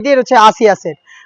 হচ্ছে আসি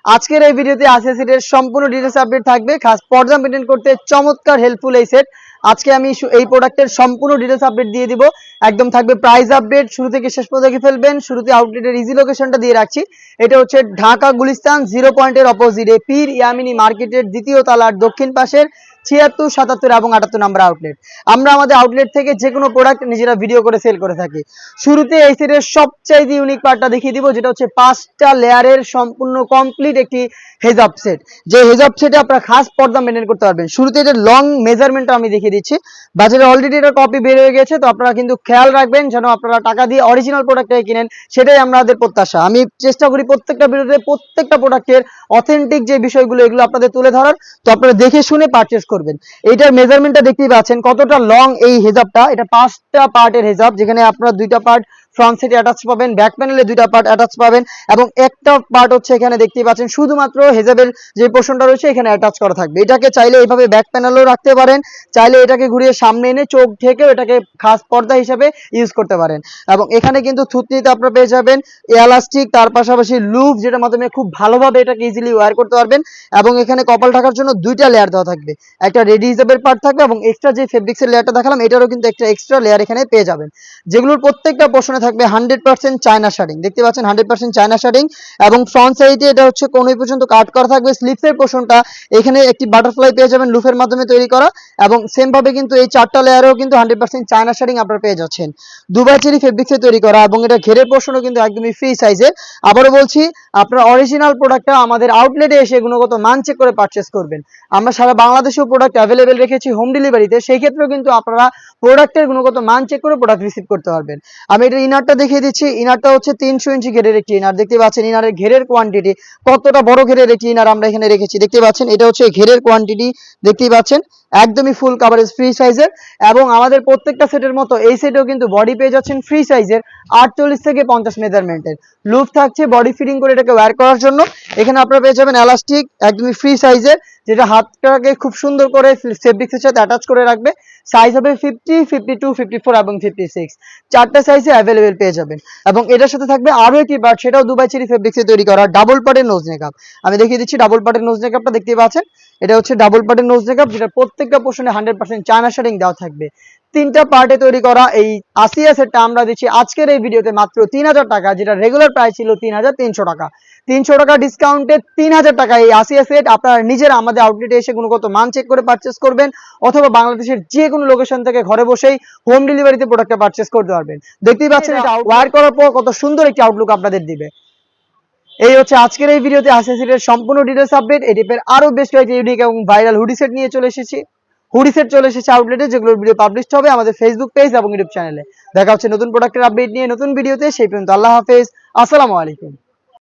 আজকের এই ভিডিওতে আসিয়া সেটের সম্পূর্ণ ডিটেলস আপডেট থাকবে। খাস পর্দা মেনটেন করতে চমৎকার হেল্পফুল এই সেট আজকে আমি এই প্রোডাক্টের সম্পূর্ণ ডিটেলস আপডেট দিয়ে দিব। একদম থাকবে প্রাইস আপডেট শুরু থেকে শেষ পর্যন্ত দেখে ফেলবেন। শুরুতে আউটলেটের ইজি লোকেশনটা দিয়ে রাখছি। এটা হচ্ছে ঢাকা গুলিস্তান জিরো পয়েন্টের অপোজিটে পীর ইয়ামিনী মার্কেটের দ্বিতীয় তলার দক্ষিণ পাশের ছিয়াত্তর, সাতাত্তর এবং আটাত্তর নাম্বার আউটলেট আমরা আমাদের আউটলেট থেকে যে কোনো প্রোডাক্ট নিজেরা ভিডিও করে সেল করে থাকি। শুরুতে এই সেটের সবচাইতে ইউনিক পার্টটা দেখিয়ে দিব, যেটা হচ্ছে পাঁচটা লেয়ারের সম্পূর্ণ কমপ্লিট একটি হেজাব সেট যে হেজাব সেটে আপনারা খাস পর্দা মেনটেন করতে পারবেন। শুরুতে এটা লং মেজারমেন্টটা আমি দেখিয়ে দিচ্ছি। বাজারে অলরেডি এটা কপি বের হয়ে গেছে, তো আপনারা কিন্তু খেয়াল রাখবেন যেন আপনারা টাকা দিয়ে অরিজিনাল প্রোডাক্টটাই কিনেন, সেটাই আমাদের প্রত্যাশা। আমি চেষ্টা করি প্রত্যেকটা ভিডিওতে প্রত্যেকটা প্রোডাক্টের অথেন্টিক যে বিষয়গুলো, এগুলো আপনাদের তুলে ধরার, তো আপনারা দেখে শুনে পারচেস করবেন। এইটার মেজারমেন্টটা দেখতেই পাচ্ছেন কতটা লং এই হেজাবটা। এটা পাঁচটা পার্টের হেজাব, যেখানে আপনারা দুইটা পার্ট ফ্রন্ট সাইডে অ্যাটাচ পাবেন ব্যাক প্যানেলে দুইটা পার্ট অ্যাটাচ পাবেন এবং একটা পার্ট হচ্ছে এখানে দেখতেই পাচ্ছেন, শুধুমাত্র হেজাবের যে পোর্শনটা রয়েছে এখানে অ্যাটাচ করা থাকবে। এটাকে চাইলে এইভাবে ব্যাক প্যানেলও রাখতে পারেন, চাইলে এটাকে ঘুরিয়ে সামনে এনে চোখ ঢেকেও এটাকে খাস পর্দা হিসেবে ইউজ করতে পারেন। এবং এখানে কিন্তু থুতনিতে আপনারা পেয়ে যাবেন এলাস্টিক তার পাশাপাশি লুপ যেটার মাধ্যমে খুব ভালোভাবে এটাকে ইজিলি ওয়্যার করতে পারবেন এবং এখানে কপাল ঢাকার জন্য দুইটা লেয়ার দেওয়া থাকবে। একটা রেডি হিসেবের পার্ট থাকবে এবং এক্সট্রা যে ফেব্রিক্সের লেয়ারটা দেখালাম, এটারও কিন্তু একটা এক্সট্রা লেয়ার এখানে পেয়ে যাবেন। যেগুলোর প্রত্যেকটা পোর্শনে থাকবে হান্ড্রেড পার্সেন্ট চায়না শার্টিং দেখতে পাচ্ছেন হান্ড্রেড পার্সেন্ট চায়না শার্টিং এবং ফ্রন্ট সাইডে এটা হচ্ছে কোনোই পর্যন্ত কাট করা থাকবে। স্লিপসের পোর্শনটা এখানে একটি বাটারফ্লাই পেয়ে যাবেন লুফের মাধ্যমে তৈরি করা এবং সেম ভাবে কিন্তু এই চারটা লেয়ারেও কিন্তু হান্ড্রেড পার্সেন্ট চায়না শার্টিং আপনারা পেয়ে যাচ্ছেন। দুবাই চেরি ফেব্রিক্সে তৈরি করা এবং এটা ঘেরের পোর্শনও কিন্তু একদমই ফ্রি সাইজের আবারও বলছি, আপনারা অরিজিনাল প্রোডাক্টটা আমাদের আউটলেটে এসে গুণগত মান চেক করে পারচেস করবেন। আমরা সারা বাংলাদেশেও প্রোডাক্ট অ্যাভেলেবেল রেখেছি হোম ডেলিভারিতে সেই ক্ষেত্রেও কিন্তু আপনারা প্রোডাক্টের গুণগত মান চেক করে প্রোডাক্ট রিসিভ করতে পারবেন। আমি এটা ইনারটা দেখিয়ে দিচ্ছি। ইনারটা হচ্ছে তিনশো ইঞ্চি ঘেরের একটি ইনার। দেখতে পাচ্ছেন, ইনারের ঘেরের কোয়ান্টিটি কতটা বড় ঘেরের একটি ইনার আমরা এখানে রেখেছি। দেখতে পাচ্ছেন, এটা হচ্ছে ঘেরের কোয়ান্টিটি দেখতেই পাচ্ছেন একদমই ফুল কাভারেজ ফ্রি সাইজের এবং আমাদের প্রত্যেকটা সেটের মতো এই সেটেও কিন্তু বডি পেয়ে যাচ্ছেন ফ্রি সাইজের আটচল্লিশ থেকে পঞ্চাশ মেজারমেন্টের লুপ থাকছে বডি ফিটিং করে এটাকে ওয়্যার করার জন্য। এখানে আপনারা পেয়ে যাবেন এলাস্টিক একদমই ফ্রি সাইজের যেটা হাতটাকে খুব সুন্দর করে ফেব্রিক্সের সাথে অ্যাটাচ করে রাখবে। সাইজ হবে fifty fifty two fifty four এবং ফিফটি সিক্স চারটা সাইজে অ্যাভেলেবেল পেয়ে যাবেন। এবং এটার সাথে থাকবে আরও একটি পার্ট সেটাও দুবাই চেরি ফেব্রিক্সে তৈরি করা ডাবল পার্টের নোজ মেকআপ আমি দেখিয়ে দিচ্ছি ডাবল পার্টের নোজ মেকআপটা দেখতে পাচ্ছেন। এটা হচ্ছে ডাবল পার্টের নোজ মেকআপ যেটা প্রত্যেকটা পোর্শনে হান্ড্রেড পার্সেন্ট চায়না শার্টিং দেওয়া থাকবে। তিনটা পার্টে তৈরি করা এই আসিয়া সেটটা আমরা দিচ্ছি আজকের এই ভিডিওতে মাত্র তিন হাজার টাকা যেটা রেগুলার প্রাইস ছিল তিন হাজার তিনশো টাকা। তিনশো টাকা ডিসকাউন্টে তিন হাজার টাকা এই আসিয়া সেট আপনারা নিজেরা আমাদের আউটলেটে এসে গুণগত মান চেক করে পারচেস করবেন অথবা বাংলাদেশের যে কোনো লোকেশন থেকে ঘরে বসেই হোম ডেলিভারিতে প্রোডাক্টটা পারচেস করতে পারবেন। দেখতেই পাচ্ছেন এটা ওয়ার করার পর কত সুন্দর একটি আউটলুক আপনাদের দিবে। এই হচ্ছে আজকের এই ভিডিওতে আসেসিটের সেটের সম্পূর্ণ ডিটেলস আপডেট এই টাইপের আরও বেশ কয়েকটি ইউনিক এবং ভাইরাল হুডি সেট নিয়ে চলে এসেছি। হুডি সেট চলে এসেছে আউটলেটে যেগুলোর ভিডিও পাবলিশ হবে আমাদের ফেসবুক পেজ এবং ইউটিউব চ্যানেলে দেখা হচ্ছে নতুন প্রোডাক্টের আপডেট নিয়ে নতুন ভিডিওতে সেই পর্যন্ত আল্লাহ হাফেজ। আসসালামু আলাইকুম।